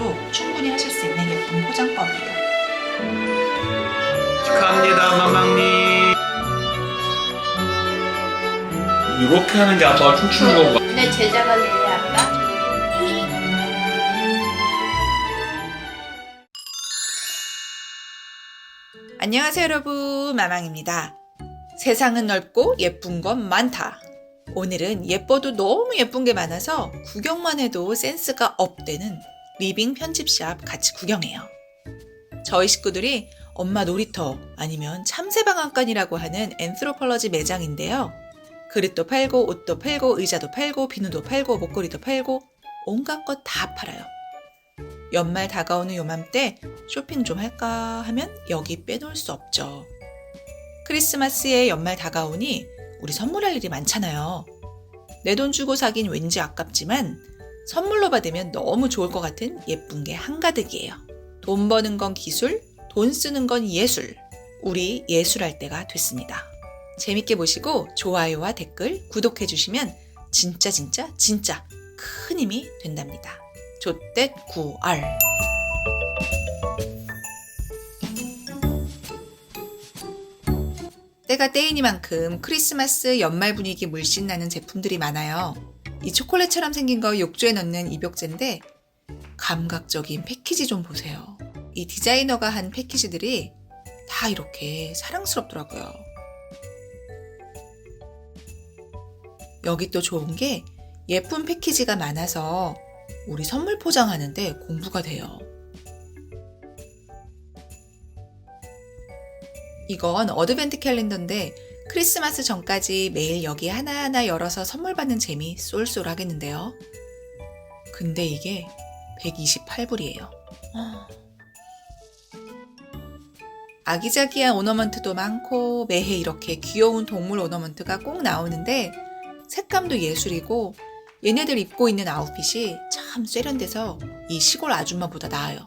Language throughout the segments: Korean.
없어도 충분히 하실 수 있는 예쁜 포장법이에요. 축하합니다, 마망님. 이렇게 하는 게 아빠가 춤추는 건가? 근데 제자가 내 아빠? 안녕하세요 여러분 마망입니다. 세상은 넓고 예쁜 건 많다. 오늘은 예뻐도 너무 예쁜 게 많아서 구경만 해도 센스가 업되는 리빙 편집샵 같이 구경해요. 저희 식구들이 엄마 놀이터 아니면 참새방앗간이라고 하는 앤스로폴러지 매장인데요. 그릇도 팔고 옷도 팔고 의자도 팔고 비누도 팔고 목걸이도 팔고 온갖 것 다 팔아요. 연말 다가오는 요맘때 쇼핑 좀 할까 하면 여기 빼놓을 수 없죠. 크리스마스에 연말 다가오니 우리 선물할 일이 많잖아요. 내 돈 주고 사긴 왠지 아깝지만 선물로 받으면 너무 좋을 것 같은 예쁜 게 한가득이에요. 돈 버는 건 기술, 돈 쓰는 건 예술. 우리 예술할 때가 됐습니다. 재밌게 보시고 좋아요와 댓글, 구독해 주시면 진짜 진짜 진짜 큰 힘이 된답니다. 조댓 9R 때가 때이니만큼 크리스마스 연말 분위기 물씬 나는 제품들이 많아요. 이 초콜릿처럼 생긴 거 욕조에 넣는 입욕제인데 감각적인 패키지 좀 보세요. 이 디자이너가 한 패키지들이 다 이렇게 사랑스럽더라고요. 여기 또 좋은 게 예쁜 패키지가 많아서 우리 선물 포장하는데 공부가 돼요. 이건 어드벤트 캘린더인데 크리스마스 전까지 매일 여기 하나하나 열어서 선물 받는 재미 쏠쏠하겠는데요. 근데 이게 128불이에요. 아기자기한 오너먼트도 많고 매해 이렇게 귀여운 동물 오너먼트가 꼭 나오는데 색감도 예술이고 얘네들 입고 있는 아웃핏이 참 세련돼서 이 시골 아줌마보다 나아요.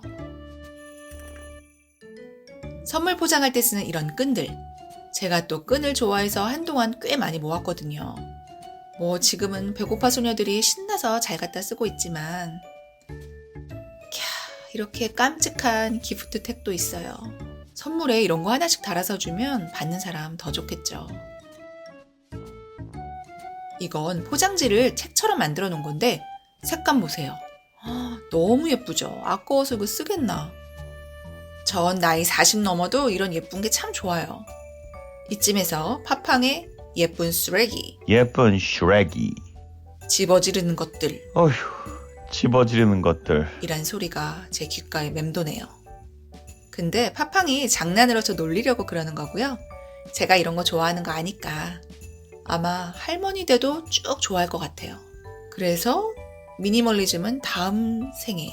선물 포장할 때 쓰는 이런 끈들. 제가 또 끈을 좋아해서 한동안 꽤 많이 모았거든요. 뭐 지금은 배고파 소녀들이 신나서 잘 갖다 쓰고 있지만 캬, 이렇게 깜찍한 기프트 택도 있어요. 선물에 이런 거 하나씩 달아서 주면 받는 사람 더 좋겠죠. 이건 포장지를 책처럼 만들어 놓은 건데 색감 보세요. 아, 너무 예쁘죠? 아까워서 이거 쓰겠나? 전 나이 40 넘어도 이런 예쁜 게 참 좋아요. 이쯤에서 팝팡의 예쁜 쓰레기, 예쁜 슈렉이. 집어지르는 것들, 어휴, 집어지르는 것들. 이란 소리가 제 귓가에 맴도네요. 근데 팝팡이 장난으로 저 놀리려고 그러는 거고요. 제가 이런 거 좋아하는 거 아니까 아마 할머니 돼도 쭉 좋아할 것 같아요. 그래서 미니멀리즘은 다음 생에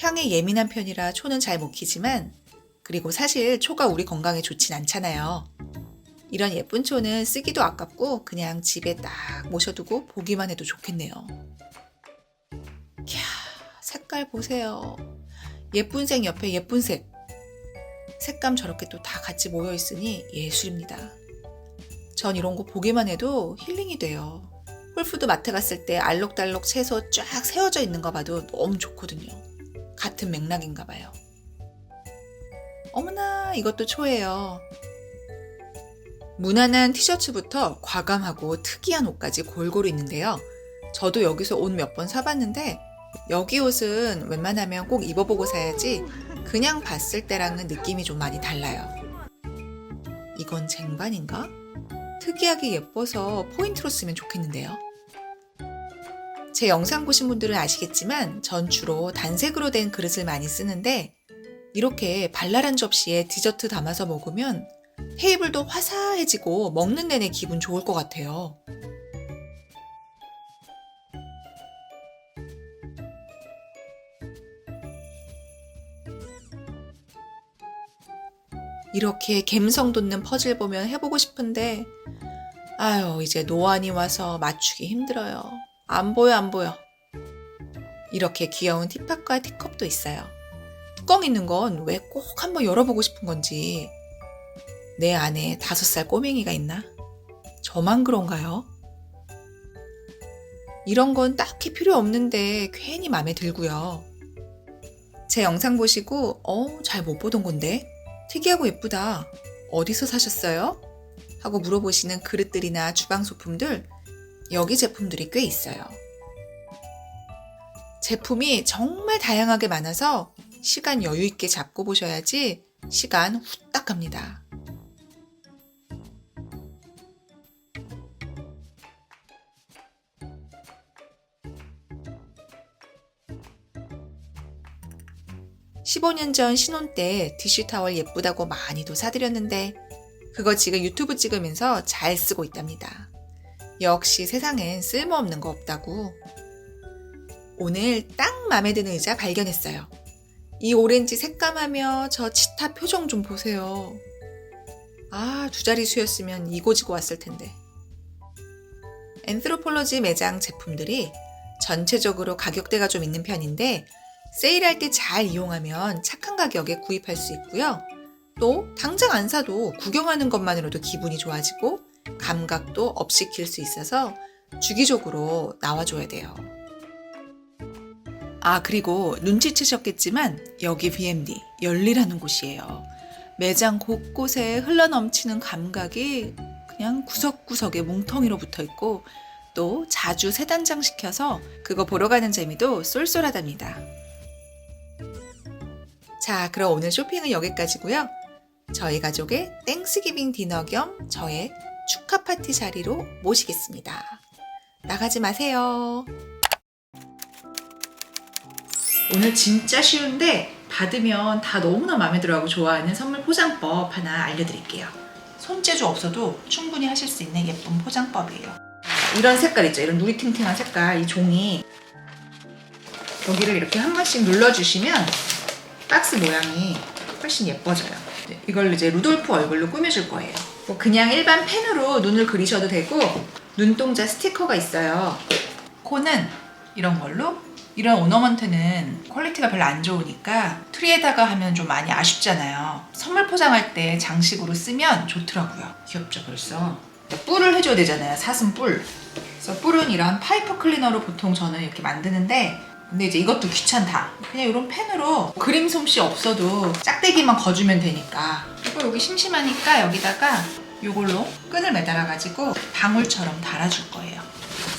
향에 예민한 편이라 초는 잘 못 키지만 그리고 사실 초가 우리 건강에 좋진 않잖아요. 이런 예쁜 초는 쓰기도 아깝고 그냥 집에 딱 모셔두고 보기만 해도 좋겠네요. 캬, 색깔 보세요. 예쁜 색 옆에 예쁜 색. 색감 저렇게 또 다 같이 모여 있으니 예술입니다. 전 이런 거 보기만 해도 힐링이 돼요. 홀푸드 마트 갔을 때 알록달록 채소 쫙 세워져 있는 거 봐도 너무 좋거든요. 같은 맥락인가 봐요. 어머나, 이것도 초예요. 무난한 티셔츠부터 과감하고 특이한 옷까지 골고루 있는데요. 저도 여기서 옷 몇 번 사봤는데 여기 옷은 웬만하면 꼭 입어보고 사야지 그냥 봤을 때랑은 느낌이 좀 많이 달라요. 이건 쟁반인가? 특이하게 예뻐서 포인트로 쓰면 좋겠는데요. 제 영상 보신 분들은 아시겠지만 전 주로 단색으로 된 그릇을 많이 쓰는데 이렇게 발랄한 접시에 디저트 담아서 먹으면 테이블도 화사해지고 먹는 내내 기분 좋을 것 같아요. 이렇게 갬성 돋는 퍼즐 보면 해보고 싶은데 아유 이제 노안이 와서 맞추기 힘들어요. 안 보여 안 보여. 이렇게 귀여운 티팟과 티컵도 있어요. 뚜껑 있는 건 왜 꼭 한번 열어보고 싶은 건지 내 안에 다섯 살 꼬맹이가 있나? 저만 그런가요? 이런 건 딱히 필요 없는데 괜히 마음에 들고요. 제 영상 보시고 어, 잘 못 보던 건데 특이하고 예쁘다. 어디서 사셨어요? 하고 물어보시는 그릇들이나 주방 소품들 여기 제품들이 꽤 있어요. 제품이 정말 다양하게 많아서 시간 여유 있게 잡고 보셔야지 시간 후딱 갑니다. (15년) 전 신혼 때 티슈 타월 예쁘다고 많이도 사드렸는데 그거 지금 유튜브 찍으면서 잘 쓰고 있답니다. 역시 세상엔 쓸모없는 거 없다고. 오늘 딱 마음에 드는 의자 발견했어요. 이 오렌지 색감하며 저 치타 표정 좀 보세요. 아, 두 자리 수였으면 이고지고 왔을 텐데. 앤스로폴로지 매장 제품들이 전체적으로 가격대가 좀 있는 편인데 세일할 때 잘 이용하면 착한 가격에 구입할 수 있고요. 또 당장 안 사도 구경하는 것만으로도 기분이 좋아지고 감각도 업시킬 수 있어서 주기적으로 나와줘야 돼요. 아, 그리고 눈치채셨겠지만 여기 BMD 열리라는 곳이에요. 매장 곳곳에 흘러넘치는 감각이 그냥 구석구석에 뭉텅이로 붙어 있고 또 자주 새 단장 시켜서 그거 보러 가는 재미도 쏠쏠하답니다. 자, 그럼 오늘 쇼핑은 여기까지고요. 저희 가족의 땡스기빙 디너 겸 저의 축하 파티 자리로 모시겠습니다. 나가지 마세요. 오늘 진짜 쉬운데 받으면 다 너무나 마음에 들어하고 좋아하는 선물 포장법 하나 알려드릴게요. 손재주 없어도 충분히 하실 수 있는 예쁜 포장법이에요. 이런 색깔 있죠? 이런 누리팅팅한 색깔, 이 종이. 여기를 이렇게 한 번씩 눌러주시면 박스 모양이 훨씬 예뻐져요. 네, 이걸 이제 루돌프 얼굴로 꾸며줄 거예요. 뭐 그냥 일반 펜으로 눈을 그리셔도 되고 눈동자 스티커가 있어요. 코는 이런 걸로 이런 오너먼트는 퀄리티가 별로 안 좋으니까 트리에다가 하면 좀 많이 아쉽잖아요. 선물 포장할 때 장식으로 쓰면 좋더라고요. 귀엽죠 벌써. 뿔을 해줘야 되잖아요. 사슴 뿔. 그래서 뿔은 이런 파이프 클리너로 보통 저는 이렇게 만드는데 근데 이제 이것도 귀찮다. 그냥 이런 펜으로 그림 솜씨 없어도 짝대기만 거주면 되니까. 그리고 여기 심심하니까 여기다가 이걸로 끈을 매달아가지고 방울처럼 달아줄 거예요.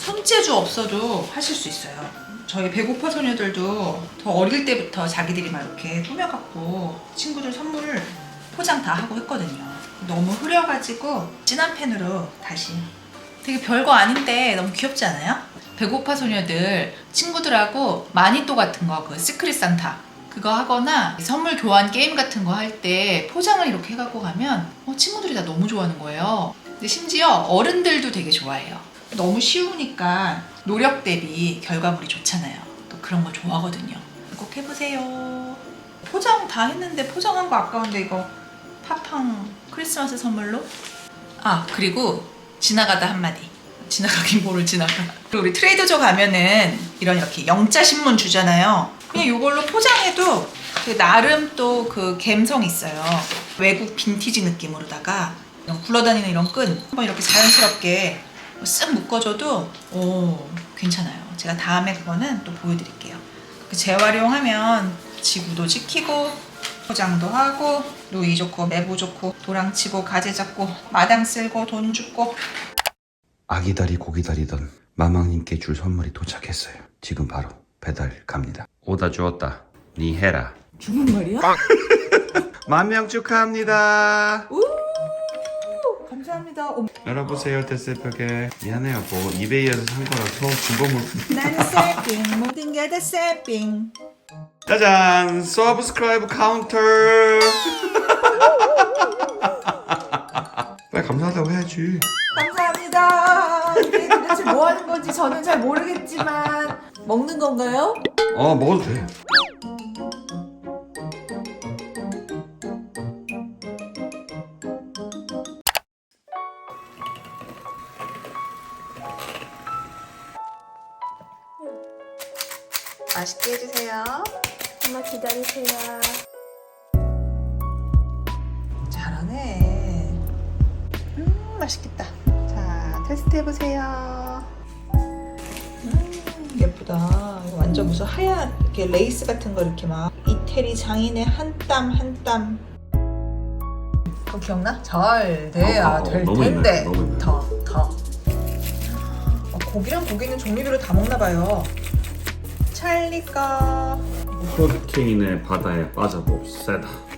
손재주 없어도 하실 수 있어요. 저희 배고파 소녀들도 더 어릴 때부터 자기들이 막 이렇게 꾸며갖고 친구들 선물 포장 다 하고 했거든요. 너무 흐려가지고 진한 펜으로 다시. 되게 별거 아닌데 너무 귀엽지 않아요? 배고파 소녀들 친구들하고 마니또 같은 거, 그 시크릿 산타 그거 하거나 선물 교환 게임 같은 거 할 때 포장을 이렇게 해갖고 가면 어, 친구들이 다 너무 좋아하는 거예요. 근데 심지어 어른들도 되게 좋아해요. 너무 쉬우니까 노력 대비 결과물이 좋잖아요. 또 그런 거 좋아하거든요. 꼭 해보세요. 포장 다 했는데 포장한 거 아까운데 이거 팝팡 크리스마스 선물로? 아 그리고 지나가다 한마디. 지나가긴 뭐를 지나가. 그리고 우리 트레이더조 가면은 이런 이렇게 영자 신문 주잖아요. 그냥 이걸로 포장해도 그 나름 또 그 감성 있어요. 외국 빈티지 느낌으로다가 이런 굴러다니는 이런 끈 한번 이렇게 자연스럽게 쓱 묶어줘도 오 괜찮아요. 제가 다음에 그거는 또 보여드릴게요. 그 재활용하면 지구도 지키고 포장도 하고 누이 좋고 매부 좋고 도랑치고 가재 잡고 마당 쓸고 돈 줍고 아기다리 고기다리던 마망님께 줄 선물이 도착했어요. 지금 바로 배달 갑니다. 오다 주었다. 니 해라. 중국말이야? 만명 축하합니다. 감사합니다. 어, 열어보세요, 데스벽에. 미안해요, 뭐 이베이에서 산 거라서 중고 물품. 나는 세핑 모든 게 다 세핑 짜잔, 서브스크라이브 카운터. 빨리 감사하다고 해야지. 감사합니다. 이게 도대체 뭐 하는 건지 저는 잘 모르겠지만 먹는 건가요? 어, 먹어도 돼. 맛있게 해주세요. 엄마 기다리세요. 잘하네. 음, 맛있겠다. 자, 테스트 해보세요. 음, 예쁘다. 완전 무슨 하얀 이렇게 레이스 같은 거 이렇게 막 이태리 장인의 한 땀 한 땀. 그거 기억나? 잘 돼야 어, 어, 될 너무 옛날, 텐데. 너무 옛날. 더 더. 어, 고기랑 고기는 종류별로 다 먹나 봐요. 찰리가 허리케인의 바다에 빠져봅시다.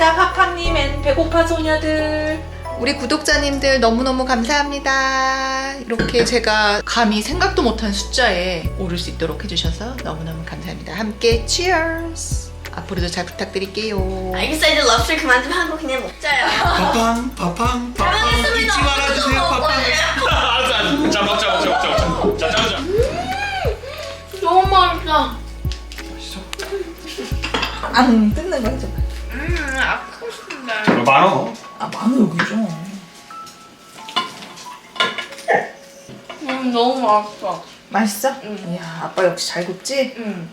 감사합니다 팍팍님 앤 배고파 소녀들 우리 구독자님들 너무너무 감사합니다 이렇게 제가 감히 생각도 못한 숫자에 오를 수 있도록 해주셔서 너무너무 감사합니다 함께 cheers 앞으로도 잘 부탁드릴게요 알겠어 이제 럽스터 그만 좀 하고 그냥 먹자요. 파팡, 파팡, 파팡. 알겠습니다. 잊지 말아주세요, 어떡해. 파팡. 알았어, 알았어. 자, 먹자, 먹자, 먹자, 먹자. 자, 자, 자. 너무 맛있어. 앙 뜯는 거 해줘 음 아프고 싶은데. 많어. 아 마늘 여기죠 음 너무 맛있어. 맛있어? 응. 이야 아빠 역시 잘 굽지? 음.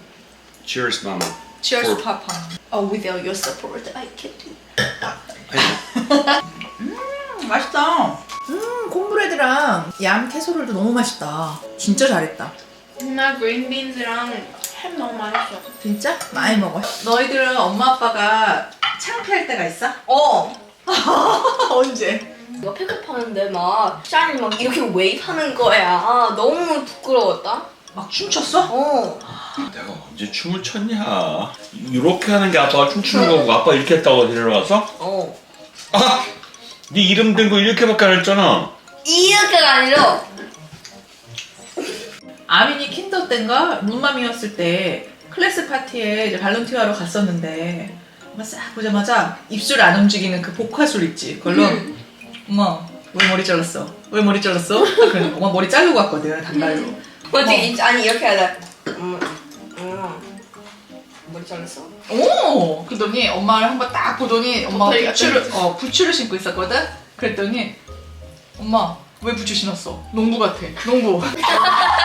Cheers, mama. cheers 파팡 Oh without your support I can't do. 음, 맛있다 음 콩브레드랑 양 캐서롤도 너무 맛있다 진짜 잘했다 나 그린빈스랑 햄 너무 맛있어. 진짜? 많이 먹어 너희들은 엄마 아빠가 창피할 때가 있어? 어. 언제? 이거 픽업하는데 막 샤니 막 이렇게 웨이브 하는 거야. 너무 부끄러웠다. 막 춤췄어? 어. 내가 언제 춤을 췄냐? 이렇게 하는 게 아빠가 춤추는 거고 아빠 이렇게 했다고 데려와서? 어. 아! 네 이름 든거 이렇게밖에 안 했잖아. 이렇게가 아니라 아민이 킨더 때인가 룸맘이었을 때 클래스 파티에 이제 발론티어하러 갔었는데 엄마 싹 보자마자 입술 안 움직이는 그 복화술 있지 그걸로 음. 엄마 왜 머리 잘랐어? 왜 머리 잘랐어? 그러니까 엄마 머리 자르고 왔거든 단발로 어떻게 어. 이- 아니 이렇게 하자. 음. 음. 머리 잘랐어? 오! 그러더니 엄마를 한 번 딱 보더니 엄마가 도토리 부츠를 어 부츠를 신고 있었거든 그랬더니 엄마 왜 부츠 신었어? 농부 같아 농부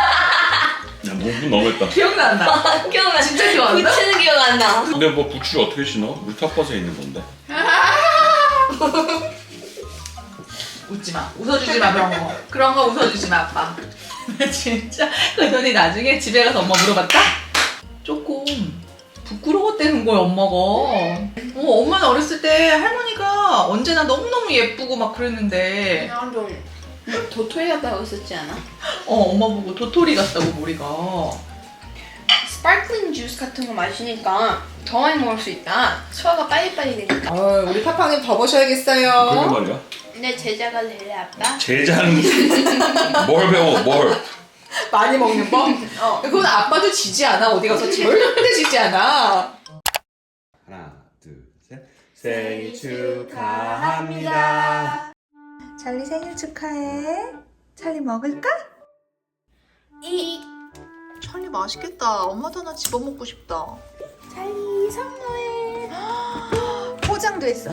야, 너무 너무했다. 기억난다 기억나. 진짜 기억난다? 붙이는 기억 안 나. 근데 뭐 부추를 어떻게 신어? 물타버스에 있는 건데. 웃지 마. 웃어주지 마, 그런 거. 그런 거 웃어주지 마, 아빠. 진짜. 그러더니 나중에 집에 가서 엄마 물어봤다? 조금 부끄러웠다는 거야, 엄마가. 어, 엄마는 어렸을 때 할머니가 언제나 너무 너무 예쁘고 막 그랬는데, 나도 도토리 같다고 했었지 않아? 어, 엄마 보고 도토리 같다고, 머리가. 스파클링 주스 같은 거 마시니까 더 많이 먹을 수 있다. 소화가 빨리빨리 되니까. 어, 우리 파팡님 더 그러게 보셔야겠어요. 말이야. 내 제자가 될래 아빠? 제자는 뭘 배워, 뭘. 많이 먹는 법? 어, 그건 아빠도 지지 않아. 어디 가서 절대 지지 않아. 하나, 둘, 셋. 생일 축하합니다. 찰리 생일 축하해. 찰리 먹을까? 이 찰리 맛있겠다. 엄마도 하나 집어먹고 싶다. 찰리 선물. 포장도 했어.